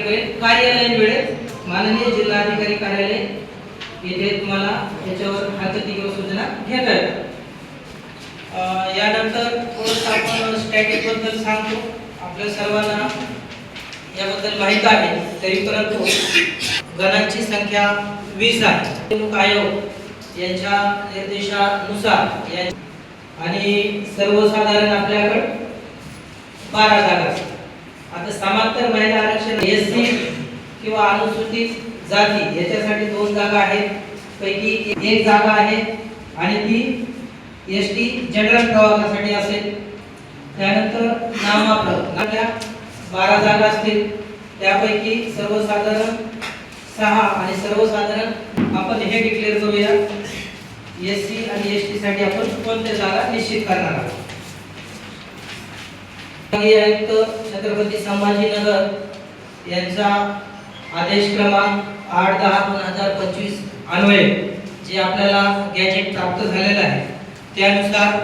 कार्यालयीन वेळेत माननीय जिल्हाधिकारी कार्यालय येथे तुम्हाला याच्यावर हरकती किंवा सूचना घेता येतात. यानंतर थोडंसं आपण स्टॅटिकबद्दल सांगतो. आपल्या सर्वांना याबद्दल माहीत आहे तरी परंतु गणांची संख्या वीस आहे. निवडणूक आयोग यांच्या निर्देशानुसार या- आणि सर्वसाधारण आपल्याकडे बारा जागा एस सी किंवा अनुसूचित जाती याच्यासाठी दोन जागा आहेत. पैकी एक जागा आहे आणि ती एस टी जनरल प्रवाहासाठी असेल. त्यानंतर नामाफलक आपल्या बारा जागा असतील. त्यापैकी सर्वसाधारण सहा आणि सर्वसाधारण आपण हे डिक्लेअर करूया. एस सी आणि एस टी साठी आपण कोणत्या जागा निश्चित करणार आहोत? आयुक्त छत्रपती संभाजीनगर यांचा आदेश क्रमांक आठ दहा दोन हजार पंचवीस अन्वये जे आपल्याला गॅजेट प्राप्त झालेलं आहे. त्यानुसार